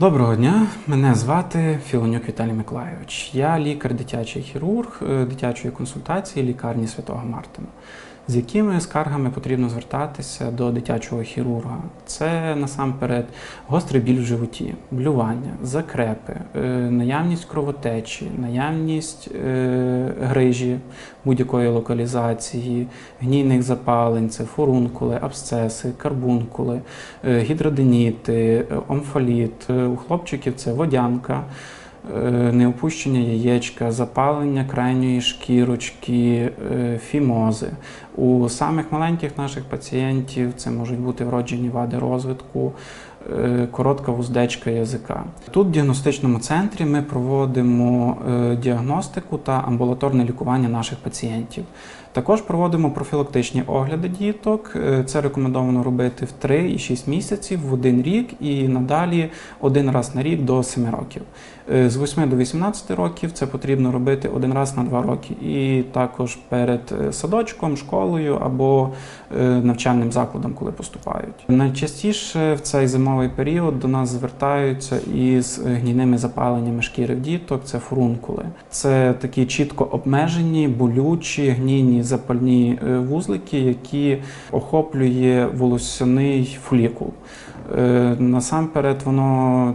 Доброго дня, мене звати Філонюк Віталій Миколайович. Я лікар дитячий хірург е, дитячої консультації лікарні Святого Мартина. З якими скаргами потрібно звертатися до дитячого хірурга? Це насамперед гострий біль в животі, блювання, закрепи, е, наявність кровотечі, наявність е, грижі будь-якої локалізації, гнійних запалень, це фурункули, абсцеси, карбункули, гідроденіти, омфаліт. У хлопчиків це водянка, неопущення яєчка, запалення крайньої шкірочки, е, фімози. У самих маленьких наших пацієнтів це можуть бути вроджені вади розвитку, е, коротка вуздечка язика. Тут в діагностичному центрі ми проводимо е, діагностику та амбулаторне лікування наших пацієнтів. Також проводимо профілактичні огляди діток. Е, Це рекомендовано робити в 3 і 6 місяців в один рік і надалі один раз на рік до 7 років. З 8 до 18 років це потрібно робити один раз на 2 роки. І також перед е, садочком, школою або е, навчальним закладом, коли поступають. Найчастіше в цей зимовий період до нас звертаються із е, гнійними запаленнями шкіри в діток. Це фурункули. Це такі чітко обмежені, болючі, гнійні запальні вузлики, які охоплює волосяний фолікул. Е, Насамперед, воно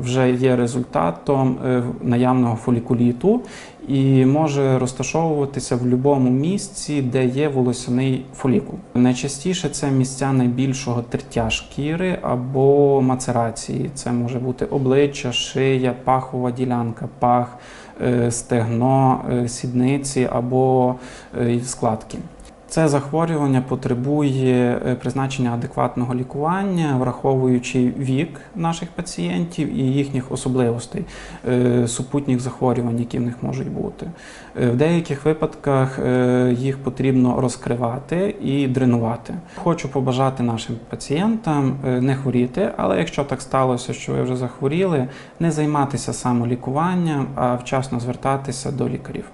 вже є результатом е, наявного фолікуліту і може розташовуватися в будь-якому місці, де є волосяний фолікул. Найчастіше це місця найбільшого тертя шкіри або мацерації. Це може бути обличчя, шия, пахова ділянка, пах, е, стегно, сідниці або складки. Це захворювання потребує е, призначення адекватного лікування, враховуючи вік наших пацієнтів і їхніх особливостей, е, супутніх захворювань, які в них можуть бути. Е, В деяких випадках їх потрібно розкривати і дренувати. Хочу побажати нашим пацієнтам не хворіти, але якщо так сталося, що ви вже захворіли, не займатися самолікуванням, а вчасно звертатися до лікарів.